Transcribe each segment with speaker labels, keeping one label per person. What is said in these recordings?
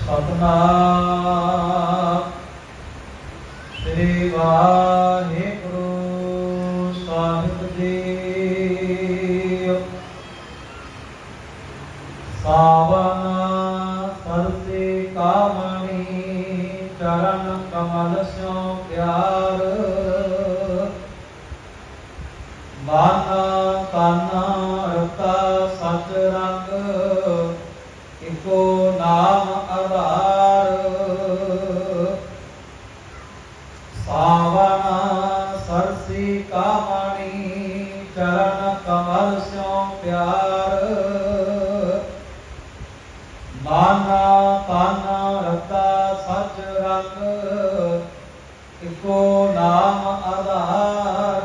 Speaker 1: ਸਤਨਾਮ ਸ੍ਰੀ ਵਾਹਿਗੁਰੂ ਸਾਹਿਬ ਜੀ ਸਾਵਨ ਸਰਸੇ ਕਾਮਣੀ ਚਰਨ ਕਮਲ ਸਿਓ ਪਿਆਰ ਮਾਨਾ ਤਾਨਾ ਰਤਾ ਸਚ ਰੰਗ ਰੰਗ ਇਕੋ ਨਾਮ ਆਧਾਰ।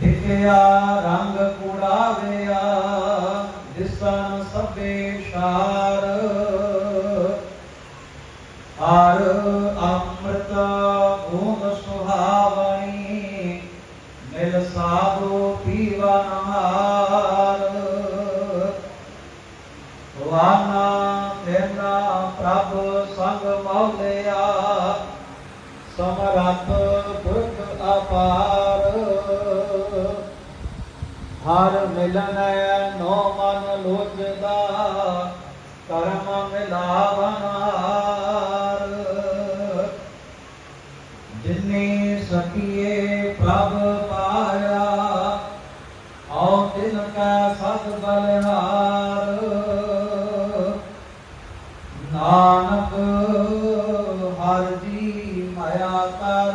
Speaker 1: ਦਿਖਿਆ ਰੰਗ ਕੁੜਾਵਿਆ ਦਿਸਨ ਸਭੇ ਸ਼ਾਰ। ਹਰ ਅੰਮ੍ਰਿਤ ਬੂੰਦ ਸੁਹਾਵਣੀ, ਮਿਲ ਸਾਧੂ ਪੀਵਾ ਨਾ ਵਾਨਾ ਤੇਰਾ ਪ੍ਰਭ ਸੰਗ ਮੌਲਿਆ, ਸਮਰੱਥ ਪੁਰਖ ਅਪਾਰ। ਹਰ ਮਿਲਨ ਨੋ ਮਨ ਲੋਚਦਾ, ਕਰਮ ਮਿਲਾਵਨ ਹਾਰ। ਜਿਨੇ ਸਕੀਏ ਪ੍ਰਭ ਪਾਇਆ ਔ ਤਿਨ ਕਾ ਸਤ ਬਲਹਾਰ। ਹਰ ਜੀ ਮਾਇਆ ਕਰ।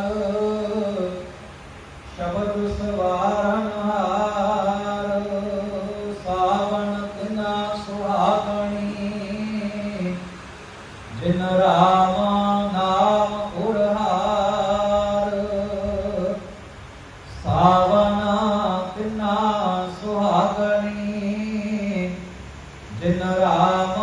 Speaker 1: ਸ਼ਬਦ ਸਵਾਰਨ ਹਾਰ, ਸਾਵਣ ਦਿਨਾ ਸੁਹਾਗਣੀ। ਜਿਨ ਰਾਮ ਨਾਮ ਉੜਹਾਰ ਸਾਵਨ ਦਿਨਾ ਸੁਹਾਗਣੀ। ਜਿਨ ਰਾਮ